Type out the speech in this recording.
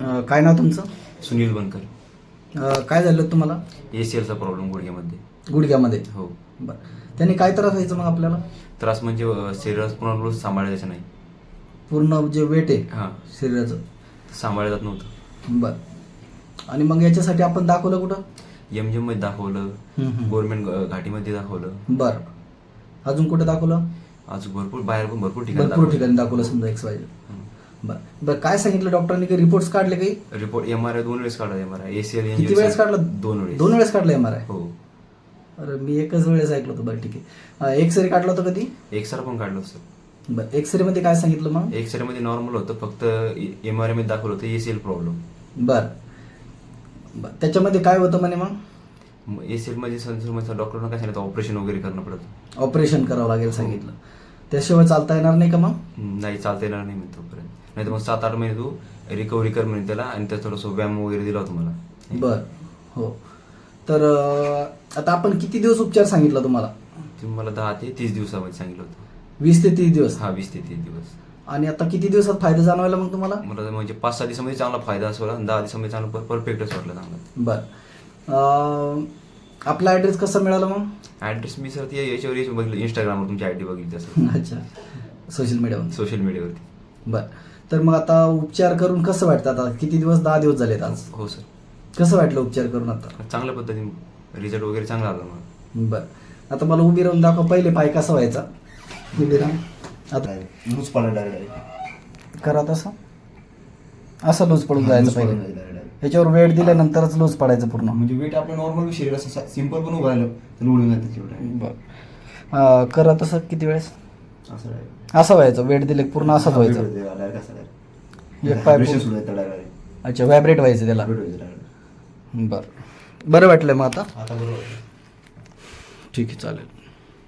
अं, काय नाव तुमचं? सुनील बनकर. अं, काय झालं तुम्हाला? ए सी एलचा प्रॉब्लेम गुडघ्यामध्ये. गुडघ्यामध्ये? हो. बरं. त्यांनी काय त्रास व्हायचं मग आपल्याला? त्रास म्हणजे अं, शरीरात पूर्ण सांभाळायचं नाही. पूर्ण जे वेट आहे हां. शरीराचं? सांभाळलं जात नव्हतं. बरं. आणि मग याच्यासाठी आपण दाखवलं कुठं? एम जी मध्ये दाखवलं. गव्हर्नमेंट घाटीमध्ये दाखवलं. बरं. अजून कुठं दाखवलं? अजून भरपूर बाहेर पण भरपूर ठिकाणी भरपूर ठिकाणी दाखवलं समजा एक्स वाय बरं बरं काय सांगितलं डॉक्टरांनी? काही रिपोर्ट्स काढले काही? रिपोर्ट एम आर आय दोन वेळेस काढला M R I A C L किती वेळेस काढलं? दोन वेळेस. दोन वेळेस काढलं एम आर आय हो. अरे मी एकच वेळेस ऐकलं होतं बरं ठीक आहे. एक्सरे काढला होता कधी? एक्सरे पण काढलं सर. बरं एक्सरे मध्ये काय सांगितलं मग? एक्सरे मध्ये नॉर्मल होतं फक्त एम आर आयमध्ये दाखवलं होतं ए सी एल प्रॉब्लेम बरं. बरं त्याच्यामध्ये काय होतं म्हणे मग? ए सी एलमध्ये डॉक्टरनं काय सांगितलं ऑपरेशन वगैरे करणं पडतं? ऑपरेशन करावं लागेल सांगितलं. त्याशिवाय चालता येणार नाही का मग? नाही चालता येणार नाही मी तोपर्यंत. नाही तर मग सात आठ महिने तू रिकव्हरी कर म्हणे त्याला आणि त्यात थोडंसं व्यायाम वगैरे दिला होता मला. बर. हो. तर अं, आता आपण किती दिवस उपचार सांगितला तुम्हाला? तुम्ही मला दहा ते तीस दिवसामध्ये सांगितलं होतं. वीस ते तीस दिवस? हा वीस ते तीस दिवस. आणि आता किती दिवसात फायदा जाणवायला मग तुम्हाला? मला म्हणजे पाच सहा दिवसामध्ये चांगला फायदा असला आणि दहा दिवसामध्ये चांगला परफेक्टच वाटला चांगला. बर. अं, आपला ॲड्रेस कसा मिळाला मग? ॲड्रेस मी सर ते याच्यावर याच्यावर बघितलं इंस्टाग्रामवर तुमची आय डी बघितली असं अच्छा. सोशल मीडियावर सोशल मीडियावरती बर. तर मग आता उपचार करून कसं वाटतं आता? किती दिवस दहा दिवस झालेत आज? हो सर कसं वाटलं उपचार करून आता? चांगल्या पद्धतीने रिझल्ट वगैरे चांगला आला मला. बर. आता मला उभी राहून दाखव पहिले पाय कसा व्हायचा? उभी राहून आता लूज पडायला डायरेक्ट करा तसं. असं लूज पडून जायचं पहिले. डायरेक्ट याच्यावर वेट दिल्यानंतरच लूज पडायचं पूर्ण. म्हणजे वेट आपलं नॉर्मल शरीर असं सिंपल पण उभं राहिलं तर उडून जातं तेवढं. बर. करा तसं किती वेळेस? असं. असं व्हायचं वेट दिले की पूर्ण असंच व्हायचं. एक पाय. अच्छा व्हायब्रेट व्हायचं त्याला. बरं. बरं वाटलं मग आता? आता बरोबर. ठीक आहे चालेल.